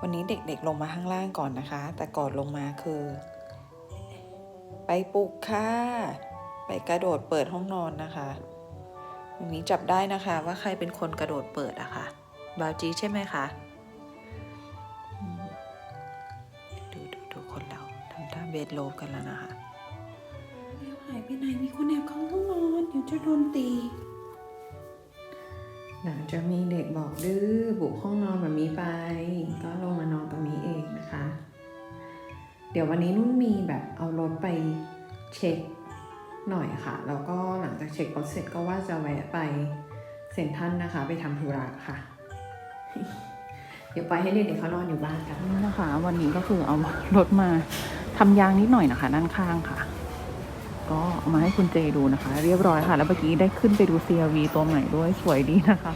วันนี้เด็กๆลงมาข้างล่างก่อนนะคะ แต่ก่อนลงมาคือ ไปปลุกค่ะ ไปกระโดดเปิดห้องนอนนะคะวันนี้จับได้นะคะว่าใครเป็นคนกระโดดเปิดอะคะ่ะบาวจีใช่ไหมคะดูดูดูคนเราทำท่าเบสโลกันแล้วนะคะเร็วหายไปไหนมีคนแอบเข้าห้องนอนเดี๋ยวจะโดนตี หลังจากมีเด็กบอกดื้อบุกห้องนอนแบบนี้ไป ก็ลงมานอนตรงนี้เองนะคะ เดี๋ยววันนี้นุ่นมีแบบเอารถไปเช็คหน่อยค่ะ แล้วก็หลังจากเช็ครถเสร็จก็ว่าจะแวะไปเซ็นทรัลนะคะ ไปทำธุระค่ะ เดี๋ยวไปให้เด็กๆเขานอนอยู่บ้านกันนี่นะคะ วันนี้ก็คือเอารถมาทำยางนิดหน่อยนะคะ ด้านข้างค่ะ ก็เอามาให้คุณเจดูนะคะ เรียบร้อยค่ะ แล้วเมื่อกี้ได้ขึ้นไปดู CRV ตัวใหม่ด้วยสวยดีนะคะ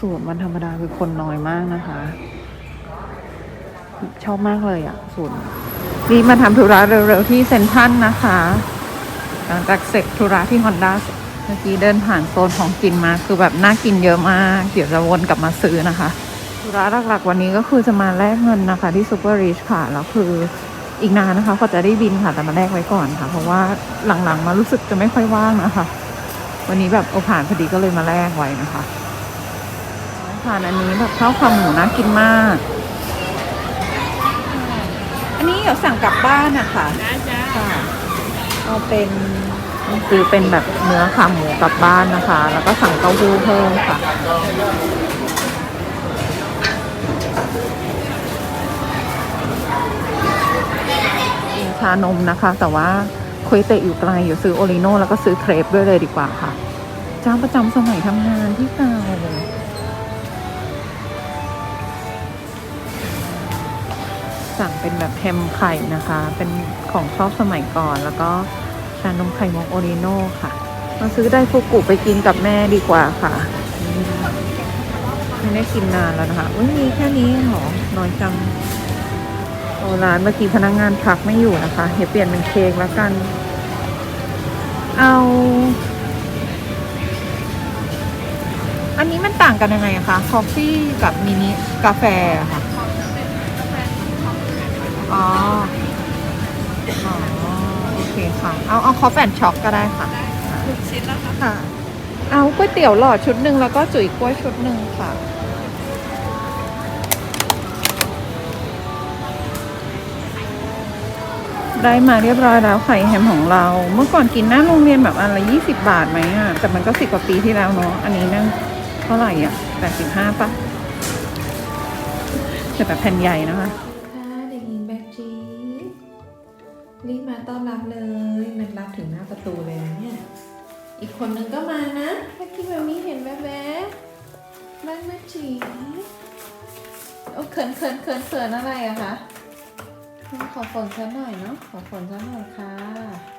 ส่วนวันธรรมดาคือคนน้อยมากนะคะ ชอบมากเลยอะ่ะส่วนนี่มาทำธุระเร็วๆที่เซ็นทรัลนะคะ หลังจากเสร็จธุระที่ฮอนด้าเมื่อกี้เดินผ่านโซนของกินมาคือแบบน่ากินเยอะมาก เดี๋ยวจะวนกลับมาซื้อนะคะ ธุระหลักๆวันนี้ก็คือจะมาแลกเงินนะคะ ที่ซูเปอร์รีชค่ะ แล้วคือ อีกนานนะคะก็จะได้บินค่ะแต่มาแลกไว้ก่อนค่ะ เพราะว่าหลังๆมารู้สึกจะไม่ค่อยว่างนะคะ วันนี้แบบโอาผ่านพอดีก็เลยมาแลกไว้นะคะผ่านอันนี้แบบข้าวขาหมูน่ากินมาก อันนี้เดี๋ยวสั่งกลับบ้านนะคะค่ะเอาเป็นคือเป็นแบบเนื้อขาหมูกลับบ้านนะคะ แล้วก็สั่งเต้าหู้เพิ่มค่ะ กินชานมนะคะ แต่ว่าคุยเตะอยู่ไกลอยู่ซื้อโอริโน่แล้วก็ซื้อเครปด้วยเลยดีกว่าค่ะ เจ้าประจำสมัยทำงานที่เก่าสั่งเป็นแบบแฮมไข่นะคะ เป็นของชอบสมัยก่อนแล้วก็ชานมไข่มุกโอริโน่ค่ะ มาซื้อได้ฟูกุไปกินกับแม่ดีกว่าค่ะ ไม่ได้กินนานแล้วนะคะอุ้ยมีแค่นี้หรอน้อยจัง ร้านเมื่อกี้พนักงานพักไม่อยู่นะคะ เดี๋ยวเปลี่ยนเป็นเค้กแล้วกัน เอา อันนี้มันต่างกันยังไงอะคะคอฟฟี่กับมินิกาแฟอะค่ะ อ๋อ อ๋อ โอเคค่ะ เอาเอาคอฟแอนช็อกก็ได้ค่ะทุกชิ้นแล้วค่ะ เอาก๋วยเตี๋ยวหลอดชุดหนึ่งแล้วก็จุ๋ยกล้วยชุดหนึ่งค่ะ ได้มาเรียบร้อยแล้วไข่แฮมของเรา เมื่อก่อนกินหน้าโรงเรียนแบบอันละยี่สิบบาทไหมอะ แต่มันก็สิบกว่าปีที่แล้วเนาะ อันนี้นั่งเท่าไหร่อะแปดสิบห้าปะแต่แบบแผ่นใหญ่นะคะเด็กหญิงแบกจีรีบมาต้อนรับเลยมันรับถึงหน้าประตูเลยนะเนี่ย อีกคนนึงก็มานะเมื่อกี้แบบนี้เห็นแวบๆแบ็กแบ็กจีโอ้เขินเขินเขินเขินอะไรอะคะ ขอฝนซะหน่อยเนาะขอฝนซะหน่อยค่ะ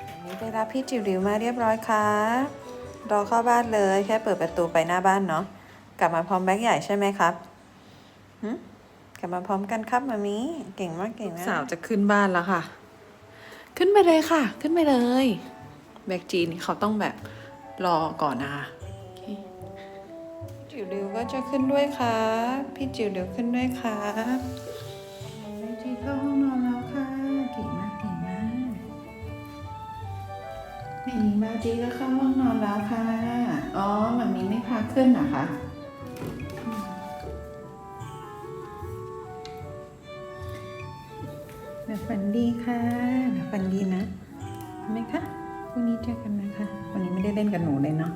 วันนี้ได้รับพี่จิ๋วดิวมาเรียบร้อยค่ะรอเข้าบ้านเลยแค่เปิดประตูไปหน้าบ้านเนาะกลับมาพร้อมแบ็กใหญ่ใช่ไหมครับหึกลับมาพร้อมกันครับมามีเก่งมากเก่งมากสาวจะขึ้นบ้านแล้วค่ะ ขึ้นไปเลยค่ะ ขึ้นไปเลย แบกจีนเขาต้องแบบรอก่อนนะคะโอเคจิ๋วดิวก็จะขึ้นด้วยครับพี่จิ๋วดิวขึ้นด้วยครับแบ จีก็เข้าห้องนอนแล้วค่ะ อ๋อมันมีไม่พาขึ้นเหรอคะหลับฝันดีค่ะหลับฝันดีนะเห็นไหมคะพรุ่งนี้เจอกันนะคะ วันนี้ไม่ได้เล่นกับหนูเลยเนาะ